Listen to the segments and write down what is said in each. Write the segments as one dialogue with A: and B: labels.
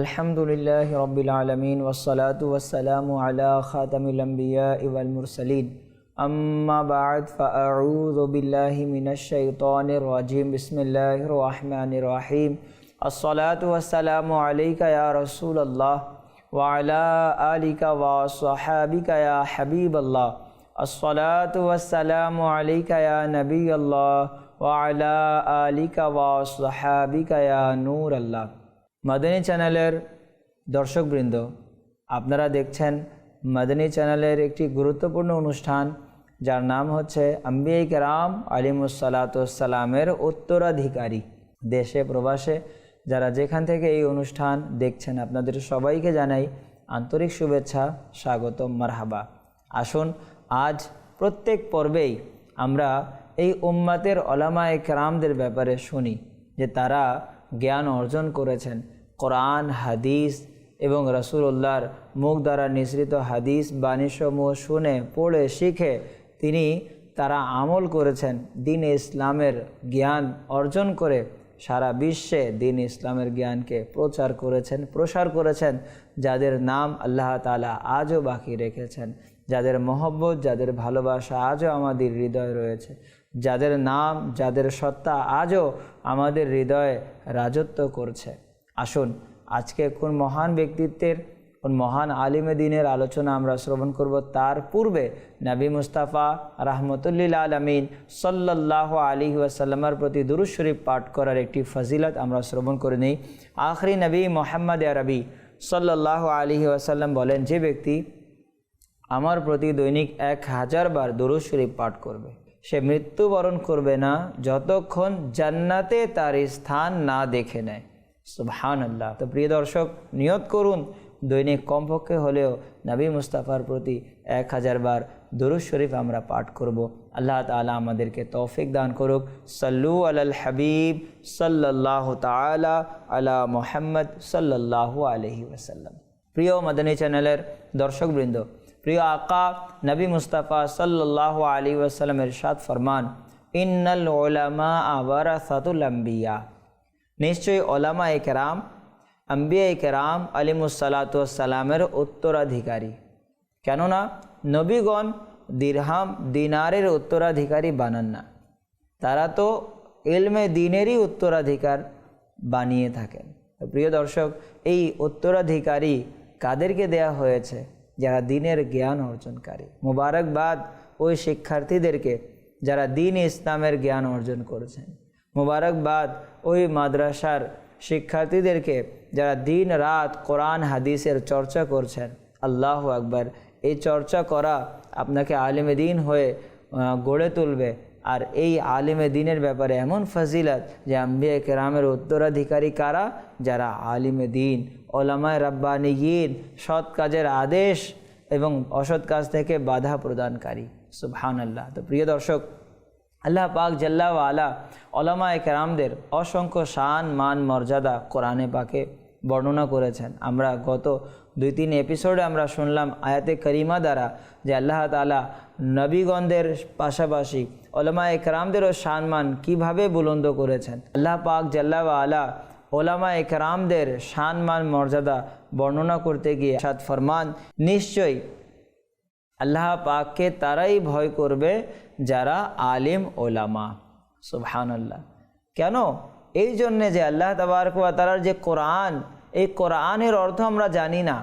A: الحمد لله رب العالمين والصلاة والسلام على خاتم الأنبياء والمرسلين. أما بعد فأعوذ بالله من الشيطان الرجيم. بسم الله الرحمن الرحيم. الصلاة والسلام عليك يا رسول الله وعلى آلك وصحابك يا حبيب الله. الصلاة والسلام عليك يا نبي الله وعلى آلك وصحابك يا نور الله. মাদানী চ্যানেলের দর্শকবৃন্দ, আপনারা দেখছেন মাদানী চ্যানেলের একটি গুরুত্বপূর্ণ অনুষ্ঠান, যার নাম হচ্ছে আম্বিয়াই কেরাম আলিমুসালাতামের উত্তরাধিকারী। দেশে, প্রবাসে যারা যেখান থেকে এই অনুষ্ঠান দেখছেন, আপনাদের সবাইকে জানাই আন্তরিক শুভেচ্ছা, স্বাগত, মারহাবা। আসুন, আজ প্রত্যেক পর্বেই আমরা এই উম্মাতের ওলামায়ে কেরামদের ব্যাপারে শুনি, যে তারা জ্ঞান অর্জন করেছেন। কোরআন, হাদিস এবং রসুল্লাহর মুখ দ্বারা নিঃসৃত হাদিস বাণীসমূহ শুনে, পড়ে, শিখে তিনি তারা আমল করেছেন, দিন ইসলামের জ্ঞান অর্জন করে। সারা বিশ্বে দিন ইসলামের জ্ঞানকে প্রচার করেছেন, প্রসার করেছেন, যাদের নাম আল্লাহ তালা আজও বাকি রেখেছেন। যাদের মহব্বত, যাদের ভালোবাসা আজও আমাদের হৃদয় রয়েছে। যাদের নাম, যাদের সত্তা আজও আমাদের হৃদয়ে রাজত্ব করছে। আসুন, আজকে কোন মহান ব্যক্তিত্বের, কোন মহান আলিমে দিনের আলোচনা আমরা শ্রবণ করব, তার পূর্বে নবী মুস্তাফা রাহমতুল্লিল আলমিন সাল্লাহ আলী ওয়াসাল্লামার প্রতি দুরুজ শরীফ পাঠ করার একটি ফজিলত আমরা শ্রবণ করে নিই। আখরি নবী মোহাম্মদ আরবি সাল্লাহ আলী ওয়াসাল্লাম বলেন, যে ব্যক্তি আমার প্রতি দৈনিক এক হাজার বার দরুদ শরীফ পাঠ করবে, সে মৃত্যুবরণ করবে না যতক্ষণ জান্নাতে তার স্থান না দেখে নেয়। সুবহান আল্লাহ তো প্রিয় দর্শক, নিয়ত করুন, দৈনিক কমপক্ষে হলেও নবী মুস্তাফার প্রতি এক হাজার বার দরুদ শরীফ আমরা পাঠ করব। আল্লাহ তালা আমাদেরকে তৌফিক দান করুক। সাল্লু আল হাবিব সাল্লাহ তালা আলা মোহাম্মদ সাল্লাহ আলহি ওসাল্লাম প্রিয় মাদানী চ্যানেলের দর্শকবৃন্দ, প্রিয় আকা নবী মুস্তাফা সাল্লাহ আলী ওয়াসাল্লামের সাদ ফরমান, ইন্নাল ওলামা আবারা সাতুল আম্বিয়া নিশ্চয়ই ওলামা একরাম আম্বিয়া একরাম আলিমুসালাতামের উত্তরাধিকারী। কেননা নবীগণ দিরহাম দিনারের উত্তরাধিকারী বানান না। তারা তো এলমে দিনেরই উত্তরাধিকার বানিয়ে থাকেন। প্রিয় দর্শক, এই উত্তরাধিকারী কাদেরকে দেয়া হয়েছে? যারা দিনের জ্ঞান অর্জনকারী। মুবারকবাদ ওই শিক্ষার্থীদেরকে যারা দিন ইসলামের জ্ঞান অর্জন করেছেন। মুবারকবাদ ওই মাদ্রাসার শিক্ষার্থীদেরকে যারা দিন রাত কোরআন হাদিসের চর্চা করছেন, আল্লাহ আকবার, এই চর্চা করা আপনাকে আলিমে দিন হয়ে গড়ে তুলবে। আর এই আলিমে দিনের ব্যাপারে এমন ফজিলত যে আম্বিয়া কেরামের উত্তরাধিকারী কারা? যারা আলিমে দিন, ওলামায় রাব্বানিগিন সৎ কাজের আদেশ এবং অসৎ কাজ থেকে বাধা প্রদানকারী। সুবহান আল্লাহ তো প্রিয় দর্শক আল্লাহ পাক জাল্লা আলা ওলামায় কেরামদের অসংখ্য শান, মান, মর্যাদা কোরআনে পাকে বর্ণনা করেছেন। আমরা গত দুই তিন এপিসোডে আমরা শুনলাম আয়াতে করিমা দ্বারা যে আল্লাহ তালা নবীগণদের পাশাপাশি ওলামা একরামদেরও সম্মান কীভাবে বুলন্দ করেছেন। আল্লাহ পাক জাল্লা আলা ওলামা একরামদের সম্মান মর্যাদা বর্ণনা করতে গিয়ে সাদ ফরমান, নিশ্চয়ই আল্লাহ পাককে তারাই ভয় করবে যারা আলিম ওলামা। সুবহান আল্লাহ কেন? এই জন্যে যে আল্লাহ তাবারকুয়া তারার যে কোরআন, এই কোরআনের অর্থ আমরা জানি না।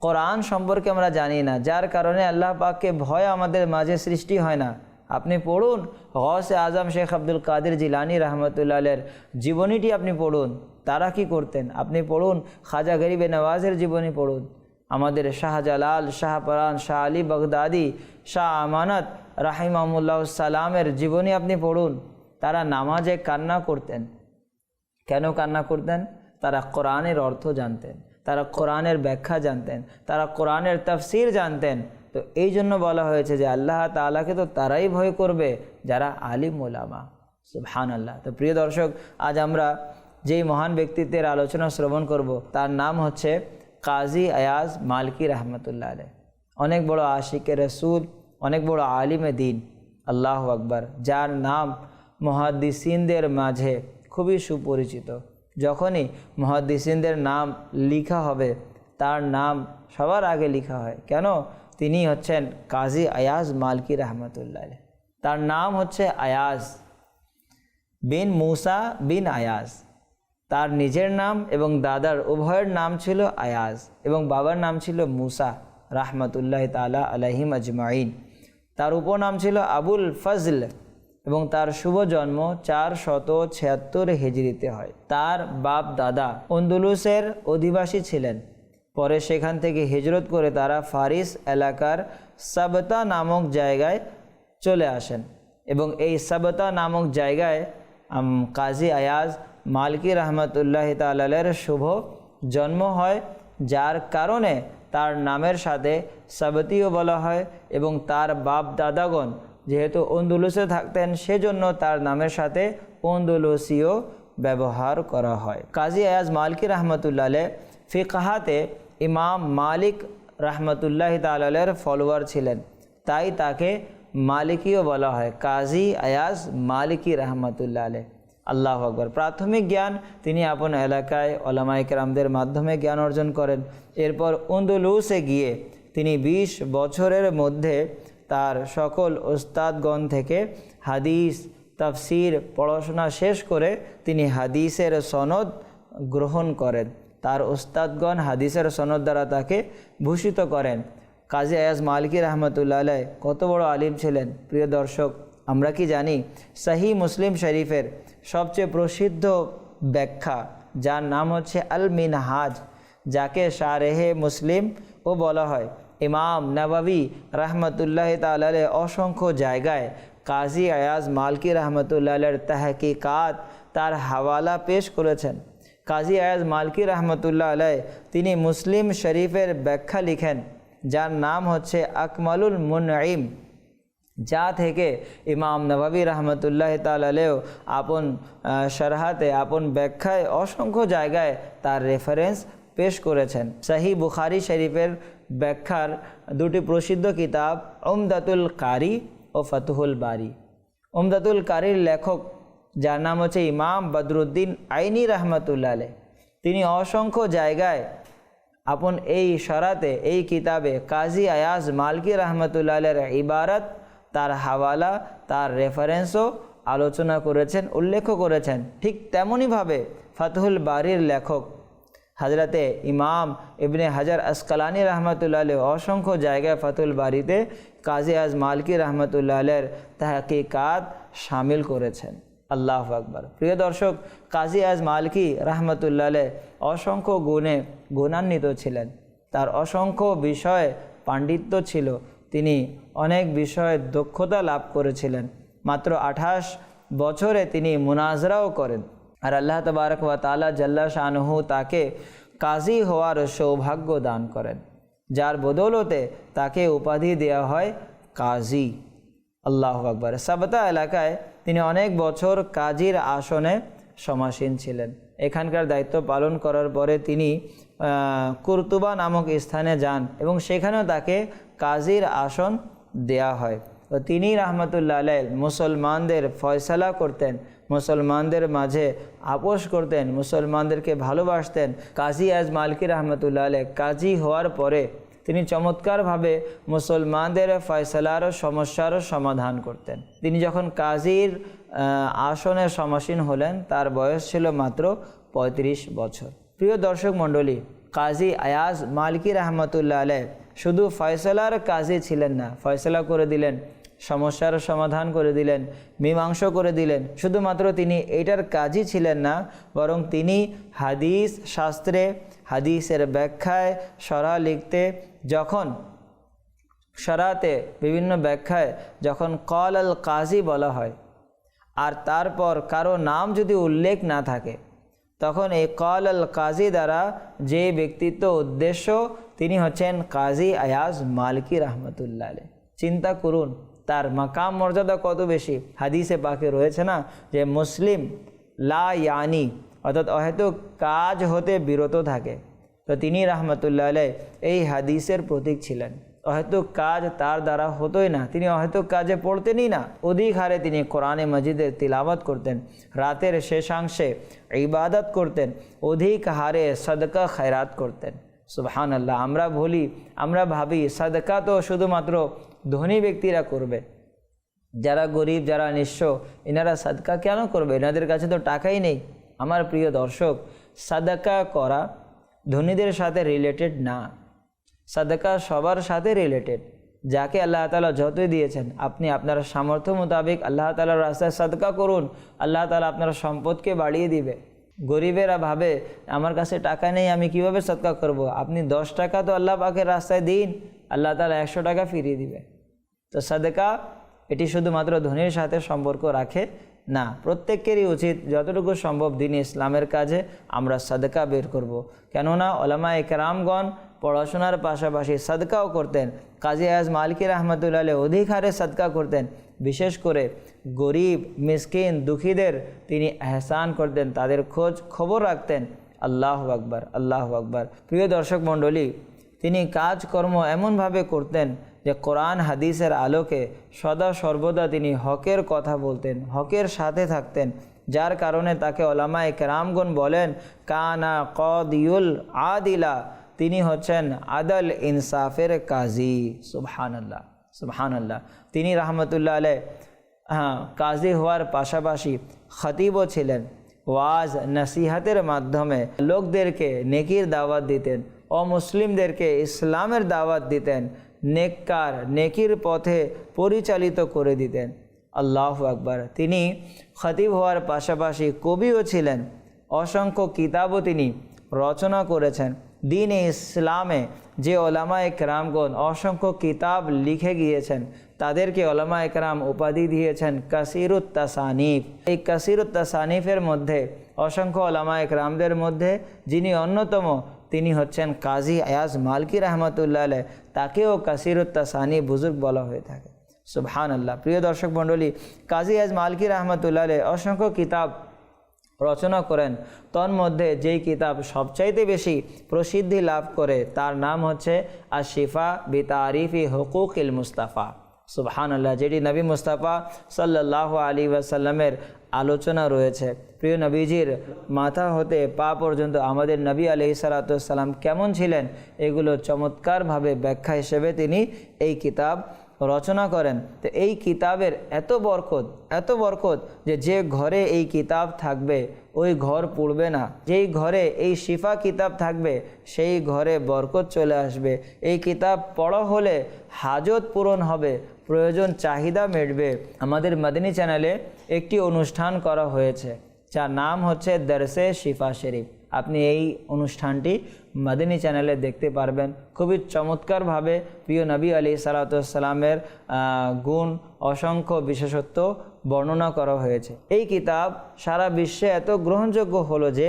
A: কোরআন সম্পর্কে আমরা জানি না। যার কারণে আল্লাহ পাককে ভয় আমাদের মাঝে সৃষ্টি হয় না। আপনি পড়ুন গসে আজম শেখ আব্দুল কাদের জিলানি রহমতুল্লাহের জীবনীটি আপনি পড়ুন। তারা কি করতেন? আপনি পড়ুন, খাজা গরিবে নওয়াজের জীবনী পড়ুন। আমাদের শাহজালাল, শাহপরান, শাহ আলী বগদাদি, শাহ আমানত রাহিম রাহিমামুল্লাহ সালামের জীবনী আপনি পড়ুন। তারা নামাজে কান্না করতেন। কেন কান্না করতেন? তারা কোরআনের অর্থ জানতেন, তারা কোরআনের ব্যাখ্যা জানতেন, তারা কোরআনের তফসির জানতেন। তো এই জন্য বলা হয়েছে যে আল্লাহ তালাকে তো তারাই ভয় করবে, যারা আলিম ওলামা সুবহান আল্লাহ তো প্রিয় দর্শক, আজ আমরা যেই মহান ব্যক্তিত্বের আলোচনা শ্রবণ করব, তার নাম হচ্ছে কাজী আয়াজ মালকি রহমতুল্লাহ আলহ অনেক বড় আশিকে রসুল, অনেক বড় আলিমে দিন। আল্লাহ আকবর। যার নাম মহাদিসিনদের মাঝে খুবই সুপরিচিত। যখনই মহাদিসিনদের নাম লিখা হবে, তার নাম সবার আগে লিখা হয়। কেন? তিনি হচ্ছেন কাজী আয়াজ মালকি রহমতুল্লাহ। তার নাম হচ্ছে আয়াজ বিন মুসা বিন আয়াজ। তার নিজের নাম এবং দাদার উভয়ের নাম ছিল আয়াজ এবং বাবার নাম ছিল মুসা রাহমাতুল্লাহ তালা আলহিম আজমাইন তার উপনাম ছিল আবুল ফজল এবং তার শুভ জন্ম চার শত ছিয়াত্তর হিজড়িতে হয়। তার বাপ দাদা অন্দুলুসের অধিবাসী ছিলেন। পরে সেখান থেকে হিজরত করে তারা ফারিস এলাকার সাবতা নামক জায়গায় চলে আসেন এবং এই সাবতা নামক জায়গায় কাজী আয়াজ মালকি রহমতুল্লাহ তালের শুভ জন্ম হয়, যার কারণে তার নামের সাথে সাবতিও বলা হয় এবং তার বাপ দাদাগণ যেহেতু অন্দুলুসে থাকতেন, সেজন্য তার নামের সাথে অন্দুলুসিও ব্যবহার করা হয়। কাজী আয়াজ মালকি রহমতুল্লাহ ফিকাহাতে ইমাম মালিক রহমতুল্লাহ তালের ফলোয়ার ছিলেন, তাই তাকে মালিকিও বলা হয়। কাজী আয়াজ মালিকি রহমতুল্লাহ আলহ আল্লাহ আকবর। প্রাথমিক জ্ঞান তিনি আপন এলাকায় ওলামাইকরামদের মাধ্যমে জ্ঞান অর্জন করেন। এরপর উন্দুলুসে গিয়ে তিনি ২০ বছরের মধ্যে তার সকল ওস্তাদগণ থেকে হাদিস, তাফসির, পড়াশোনা শেষ করে তিনি হাদিসের সনদ গ্রহণ করেন। তার ওস্তাদগণ হাদিসের সনদ দ্বারা তাকে ভূষিত করেন। কাজী আয়াজ মালিকি রহমতুল্লাহ কত বড় আলিম ছিলেন। প্রিয় দর্শক আমরা কি জানি? সাহি মুসলিম শরীফের সবচেয়ে প্রসিদ্ধ ব্যাখ্যা, যার নাম হচ্ছে আল মিনহাজ যাকে শারেহে মুসলিম ও বলা হয়। ইমাম নবাবী রহমতুল্লাহ তালে অসংখ্য জায়গায় কাজী আয়াজ মালকি রহমতুল্লাহের তাহকিকাত তার হাওয়ালা পেশ করেছেন। কাজী আয়াজ মালকি রহমতুল্লাহ আলাই তিনি মুসলিম শরীফের ব্যাখ্যা লিখেন, যার নাম হচ্ছে আকমালুল মুনঈম। যা থেকে ইমাম নবাবী রহমতুল্লাহ তালেও আপন শরহাতে আপন ব্যাখ্যায় অসংখ্য জায়গায় তার রেফারেন্স পেশ করেছেন। শাহি বুখারি শরীফের ব্যাখ্যার দুটি প্রসিদ্ধ কিতাব ওমদাতুল কারি ও ফতুহুল বারি। ওমদাতুল কারির লেখক, যার নাম হচ্ছে ইমাম বদরুদ্দিন আইনি রহমতুল্লাহ তিনি অসংখ্য জায়গায় আপন এই সরাতে, এই কিতাবে কাজী আয়াজ মালকি রহমতুল্লাহের ইবারত তার হাওয়ালা, তার রেফারেন্সও আলোচনা করেছেন উল্লেখ করেছেন। ঠিক তেমনইভাবে ফাতহুল বাড়ির লেখক। হজরতে ইমাম ইবনে হাজার আসকালানি রহমতুল্লাহ অসংখ্য জায়গায় ফাতুল বাড়িতে কাজী আজ মালকি রহমতুল্লাহের তাহকিকাত সামিল করেছেন। আল্লাহ আকবর। প্রিয় দর্শক, কাজী আজ মালকি রহমতুল্লাহ অসংখ্য গুণে গুণান্বিত ছিলেন। তার অসংখ্য বিষয়ে পাণ্ডিত্য ছিল। তিনি অনেক বিষয়ে দক্ষতা লাভ করেছিলেন। মাত্র আঠাশ বছরে তিনি মুনাজরাও করেন। আর আল্লাহ তবারক ওয়া তালা জাল্লা শাহনহু তাকে কাজী হওয়ার সৌভাগ্য দান করেন, যার বদৌলতে তাকে উপাধি দেওয়া হয় কাজী। আল্লাহ আকবর। সাবতা এলাকায় তিনি অনেক বছর কাজীর আসনে সমাসীন ছিলেন। এখানকার দায়িত্ব পালন করার পরে তিনি কুরতুবা নামক স্থানে যান এবং সেখানেও তাকে কাজীর আসন দেয়া হয়। তো তিনি রহমতুল্লাহ আলাই মুসলমানদের ফয়সালা করতেন, মুসলমানদের মাঝে আপোষ করতেন, মুসলমানদেরকে ভালোবাসতেন। কাজী আজ মালকি রহমতুল্লাহ আলাই কাজী হওয়ার পরে তিনি চমৎকারভাবে মুসলমানদের ফয়সালার সমস্যার সমাধান করতেন। তিনি যখন কাজীর আসনে সমাসীন হলেন, তার বয়স ছিল মাত্র ৩৫ বছর। প্রিয় দর্শক মণ্ডলী, কাজী আয়াজ মালিকি রহমতুল্লাহ আলহ শুধু ফয়সলার কাজী ছিলেন না, ফয়সলা করে দিলেন, সমস্যার সমাধান করে দিলেন, মীমাংস করে দিলেন। শুধুমাত্র তিনি এইটার কাজই ছিলেন না, বরং তিনি হাদিস শাস্ত্রে, হাদিসের ব্যাখ্যায় সরা লিখতে যখন, সরাতে বিভিন্ন ব্যাখ্যায় যখন কল আল কাজী বলা হয়, আর তারপর কারও নাম যদি উল্লেখ না থাকে তখন এই কল আল কাজী দ্বারা যে ব্যক্তিত্ব উদ্দেশ্য, তিনি হচ্ছেন কাজী আয়াজ মালকি রহমতুল্লাহ আলী চিন্তা করুন, তার মাকাম মর্যাদা কত বেশি? হাদিসে পাকে রয়েছে না যে মুসলিম লা ইয়ানি, অর্থাৎ হয়তো কাজ হতে বিরত থাকে। তো তিনি রহমতুল্লাহ আলাই এই হাদিসের প্রতীক ছিলেন। অহেতুক কাজ তার দ্বারা হতোই না। তিনি অহেতুক কাজে পড়তেনই না। অধিক হারে তিনি কোরআনে মজিদের তিলাবাত করতেন, রাতের শেষাংশে ইবাদত করতেন, অধিক হারে সদকা খায়রাত করতেন। সুবহান আল্লাহ আমরা বলি আমরা ভাবি সদকা তো শুধুমাত্র ধনী ব্যক্তিরা করবে। যারা গরিব, যারা নিঃস্ব, এনারা সাদকা কেন করবে? এনাদের কাছে তো টাকাই নেই। আমার প্রিয় দর্শক, সাদাকা করা ধনীদের সাথে রিলেটেড না। সাদাকা সবার সাথে রিলেটেড যাকে আল্লাহ তালা যতই দিয়েছেন, আপনি আপনার সামর্থ্য মোতাবেক আল্লাহ তালার রাস্তায় সাদকা করুন। আল্লাহ তালা আপনার সম্পদকে বাড়িয়ে দিবে। গরিবেরা ভাবে, আমার কাছে টাকা নেই, আমি কীভাবে সৎকা করব। আপনি দশ টাকা তো আল্লাহ পাকের রাস্তায় দিন, আল্লাহ তালা একশো টাকা ফিরিয়ে দিবে। তো সাদেকা, এটি শুধুমাত্র ধনীর সাথে সম্পর্ক রাখে না, প্রত্যেকেরই উচিত যতটুকু সম্ভব দিন ইসলামের কাজে আমরা সাদকা বের করব। কেননা ওলামা একরামগণ পড়াশোনার পাশাপাশি সাদকাও করতেন। কাজী আয়াজ মালিকি রহমতুল্লাহ অধিক হারে সাদকা করতেন। বিশেষ করে গরিব, মিসকিন, দুঃখীদের তিনি এহসান করতেন, তাদের খোঁজ খবর রাখতেন। আল্লাহ আকবার আল্লাহ আকবার। প্রিয় দর্শক মণ্ডলী, তিনি কাজকর্ম এমনভাবে করতেন যে কোরআন, হাদিসের আলোকে সদা সর্বদা তিনি হকের কথা বলতেন, হকের সাথে থাকতেন। যার কারণে তাকে ওলামায় কেরামগণ বলেন, কানা কদিউল আদিলা তিনি হচ্ছেন আদল ইনসাফের কাজী। সুবহান আল্লাহ সুবহান আল্লাহ তিনি রহমতুল্লাহ আলে হ্যাঁ কাজী হওয়ার পাশাপাশি খতিবও ছিলেন। ওয়াজ, নসিহাতের মাধ্যমে লোকদেরকে নেকির দাওয়াত দিতেন অমুসলিমদেরকে ইসলামের দাওয়াত দিতেন। নেককার, নেকির পথে পরিচালিত করে দিতেন। আল্লাহ আকবার। তিনি খতিব হওয়ার পাশাপাশি কবিও ছিলেন। অসংখ্য কিতাবও তিনি রচনা করেছেন। দিন ইসলামে যে ওলামা একরামগণ অসংখ্য কিতাব লিখে গিয়েছেন, তাদেরকে ওলামা একরাম উপাধি দিয়েছেন কাসিরুত তাসানিফ এই কাসিরুত তাসানিফের মধ্যে অসংখ্য ওলামা একরামদের মধ্যে যিনি অন্যতম তিনি হচ্ছেন কাজী আয়াজ মালকি রহমতুল্লাহ আলহ তাকেও কাসিরুত তাসানি বুজুর্গ বলা হয়ে থাকে। সুবহান আল্লাহ প্রিয় দর্শক মণ্ডলী, কাজী আয়াজ মালকি রহমতুল্লাহ আলহ অসংখ্য কিতাব রচনা করেন। তন্মধ্যে যেই কিতাব সবচাইতে বেশি প্রসিদ্ধি লাভ করে, তার নাম হচ্ছে আশিফা বি তারিফি হকুক ইল মুস্তাফা। সুবহান আল্লাহ যেটি নবী মুস্তাফা সাল্লাহ আলী ওয়াসাল্লামের আলোচনা রয়েছে। প্রিয় নবীজির মাথা হতে পা পর্যন্ত আমাদের নবী আলি সালাতাম কেমন ছিলেন, এগুলো চমৎকারভাবে ব্যাখ্যা হিসেবে তিনি এই কিতাব রচনা করেন। তো এই কিতাবের এত বরকত এত বরকত যে যে ঘরে এই কিতাব থাকবে, ওই ঘর পুড়বে না। যেই ঘরে এই শিফা কিতাব থাকবে, সেই ঘরে বরকত চলে আসবে। এই কিতাব পড়া হলে হাজত পূরণ হবে, প্রয়োজন চাহিদা মেটবে। আমাদের মাদিনী চ্যানেলে একটি অনুষ্ঠান করা হয়েছে, যার নাম হচ্ছে দরসে শিফা শরীফ। আপনি এই অনুষ্ঠানটি মাদিনী চ্যানেলে দেখতে পারবেন। খুবই চমৎকারভাবে প্রিয় নবী আলী সালাতামের গুণ অসংখ্য বিশেষত্ব বর্ণনা করা হয়েছে। এই কিতাব সারা বিশ্বে এত গ্রহণযোগ্য হলো যে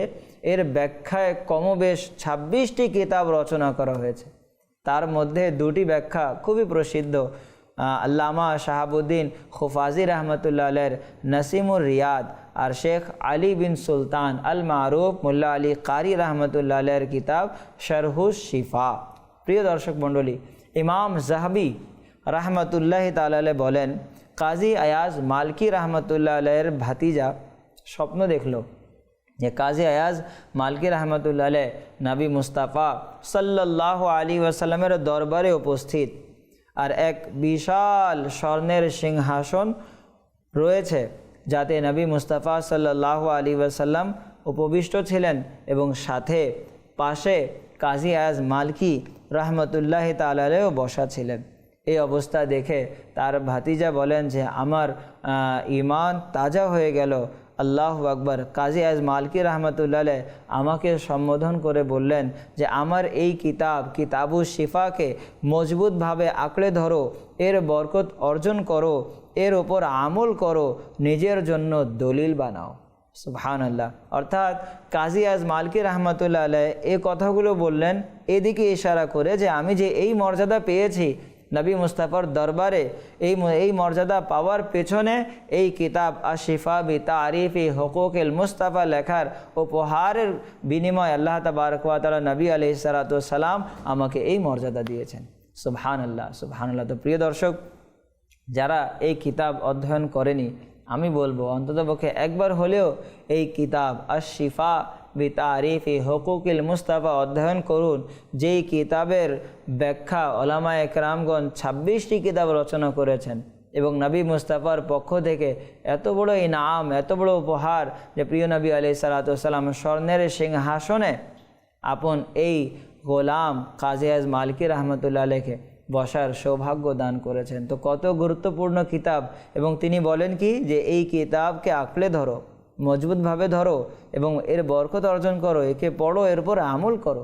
A: এর ব্যাখ্যায় কমবেশ ছাব্বিশটি কিতাব রচনা করা হয়েছে। তার মধ্যে দুটি ব্যাখ্যা খুবই প্রসিদ্ধ। আল্লামা শাহাবুদ্দিন খুফাজি রহমতুল্লাহ আলের নসিমুর রিয়াদ আর শেখ আলী বিন সুলতান আল মারুফ মুল্লা আলী কারি রহমতুল্লাহ আলের কিতাব শরহুস শিফা। প্রিয় দর্শক মণ্ডলী, ইমাম জাহাবি রহমতুল্লাহ তালে বলেন, কাজী আয়াজ মালকি রহমতুল্লাহ আলের ভাতিজা স্বপ্ন দেখল যে কাজী আয়াজ মালকি রহমতুল্লাহ আলহ নবী মুস্তাফা সাল্লাহ আলী ওয়াসাল্লামের দরবারে উপস্থিত। আর এক বিশাল স্বর্ণের সিংহাসন রয়েছে, যাতে নবী মুস্তাফা সাল্লাহ আলী ওয়াসাল্লাম উপবিষ্ট ছিলেন এবং সাথে পাশে কাজী আয়াজ মালকি রহমতুল্লাহ তালেও বসা ছিলেন। এই অবস্থা দেখে তার ভাতিজা বলেন যে, আমার ইমান তাজা হয়ে গেল। আল্লাহ আকবর। কাজী আজ মালকি রহমতুল্লাহ আমাকে সম্বোধন করে বললেন যে, আমার এই কিতাব, কিতাবু শিফাকে মজবুতভাবে আঁকড়ে ধরো, এর বরকত অর্জন করো, এর ওপর আমল করো, নিজের জন্য দলিল বানাও। সুবহান আল্লাহ অর্থাৎ কাজী আজ মালকি রহমতুল্লাহ আলহ এই কথাগুলো বললেন। এদিকে ইশারা করে যে, আমি যে এই মর্যাদা পেয়েছি নবী মুস্তাফার দরবারে এই এই মর্যাদা পাওয়ার পেছনে এই কিতাব আশিফা বি তারিফ ই হকুক এল মুস্তাফা লেখার উপহারের বিনিময় আল্লাহ তবারকালা নবী আলি সালাতাম আমাকে এই মর্যাদা দিয়েছেন। সুবহান আল্লাহ সুবহান আল্লাহ তো প্রিয় দর্শক, যারা এই কিতাব অধ্যয়ন করেনি, আমি বলব অন্ততপক্ষে একবার হলেও এই কিতাব আর শিফা বি তারিফ ই হকুকিল মুস্তাফা অধ্যয়ন করুন, যেই কিতাবের ব্যাখ্যা ওলামা একরামগণ ছাব্বিশটি কিতাব রচনা করেছেন। এবং নবী মুস্তাফার পক্ষ থেকে এত বড় ইনাম, এত বড় উপহার যে প্রিয় নবী আলি সালাতাম স্বর্ণের সিংহাসনে আপন এই গোলাম কাজী আজ মালিকি রহমতুল্লাহ আলেখে বসার সৌভাগ্য দান করেছেন। তো কত গুরুত্বপূর্ণ কিতাব। এবং তিনি বলেন কি? যে এই কিতাবকে আঁকড়ে ধরো। মজবুতভাবে ধরো এবং এর বরকত অর্জন করো, একে পড়ো এরপর আমল করো।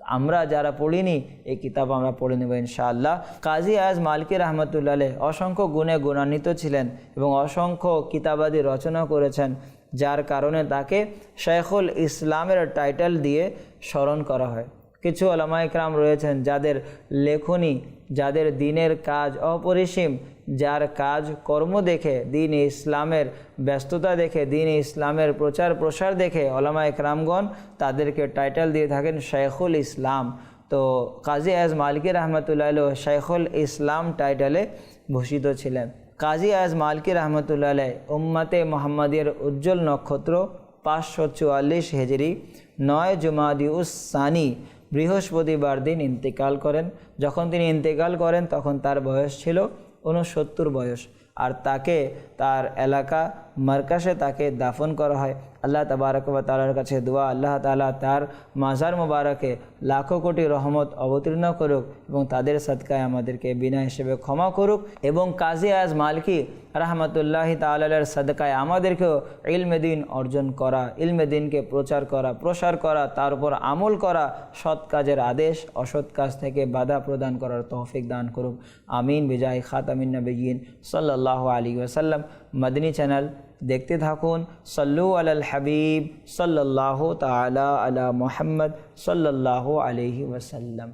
A: আমরা যারা পড়িনি, এই কিতাব আমরা পড়ে নেব ইনশাআল্লাহ। কাজী আয়াজ মালিকি রহমতুল্লাহ অসংখ্য গুণে গুণান্বিত ছিলেন এবং অসংখ্য কিতাবাদি রচনা করেছেন, যার কারণে তাকে শেখুল ইসলামের টাইটেল দিয়ে স্মরণ করা হয়। কিছু আলামা ইকরাম রয়েছেন যাদের লেখনী, যাদের দিনের কাজ অপরিসীম যার কাজ কর্ম দেখে, দিন ইসলামের ব্যস্ততা দেখে, দিন ইসলামের প্রচার প্রসার দেখে ওলামা ইকরামগণ তাদেরকে টাইটেল দিয়ে থাকেন শেখুল ইসলাম। তো কাজী আজ মালিকি রহমতুল্লাহ শেখুল ইসলাম টাইটেলে ভূষিত ছিলেন। কাজী আজ মালিকি রহমতুল্লাহ উম্মাতে মোহাম্মদের উজ্জ্বল নক্ষত্র পাঁচশো চুয়াল্লিশ হেজরি নয় জুমাদি উসানি বৃহস্পতিবার দিন ইন্তেকাল করেন। যখন তিনি ইন্তেকাল করেন, তখন তার বয়স ছিল উনসত্তর বয়স। আর তাকে তার এলাকা মার্কাসে তাকে দাফন করা হয়। আল্লাহ তবারক বা তালার কাছে দোয়া, আল্লাহ তালা তার মাজার মুবারকে লাখো কোটি রহমত অবতীর্ণ করুক এবং তাদের সৎকায় আমাদেরকে বিনা হিসেবে ক্ষমা করুক এবং কাজী আজ মালকি রহমতুল্লাহ তালের সদকায় আমাদেরকেও ইলমেদিন অর্জন করা ইলমেদিনকে প্রচার করা, প্রসার করা, তার উপর আমল করা সৎ কাজের আদেশ, অসৎ কাজ থেকে বাধা প্রদান করার তৌফিক দান করুক। আমিন। বিজয় খাতামিন নবীন। সাল্লাহ আলী ওসাল্লাম মদিনী চ্যানেল দেখতে থাকুন। সল্লু আলাল হাবিব সাল্লাহ তালা আলা মোহাম্মদ সাল্লাহ আলহি ওসাল্লাম